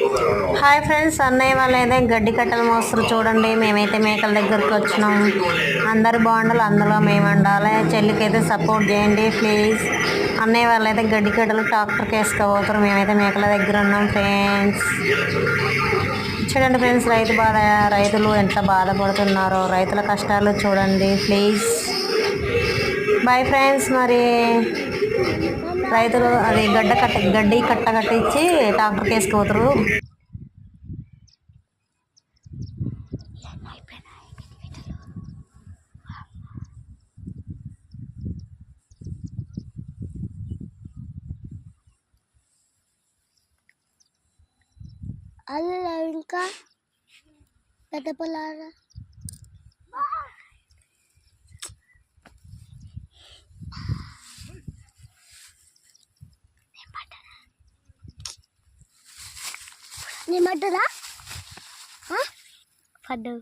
Hi friends అన్నయ్య వాళ్ళు అయితే గడ్డి కట్టలు మోస్తారు చూడండి. మేమైతే మేకల దగ్గరికి వచ్చినాం. అందరు బాగుండాలి అందులో మేము ఉండాలి. చెల్లికి అయితే సపోర్ట్ చేయండి ప్లీజ్ అన్నయ్య వాళ్ళు అయితే గడ్డి కట్టలు ట్రాక్టర్కి వేసుకోబోతారు మేమైతే మేకల దగ్గర ఉన్నాం ఫ్రెండ్స్ చూడండి ఫ్రెండ్స్ రైతు బాధ రైతులు ఎంత బాధపడుతున్నారో రైతుల కష్టాలు చూడండి ప్లీజ్ బై ఫ్రెండ్స్ మరి రైతులు అది గడ్డ కట్ట గడ్డి కట్ట కట్టించి ట్రాక్టర్కి వేసుకోతారు అల్లా ఇంకా పెద్ద పొలాలు నీ మడ్డరా పడ్డు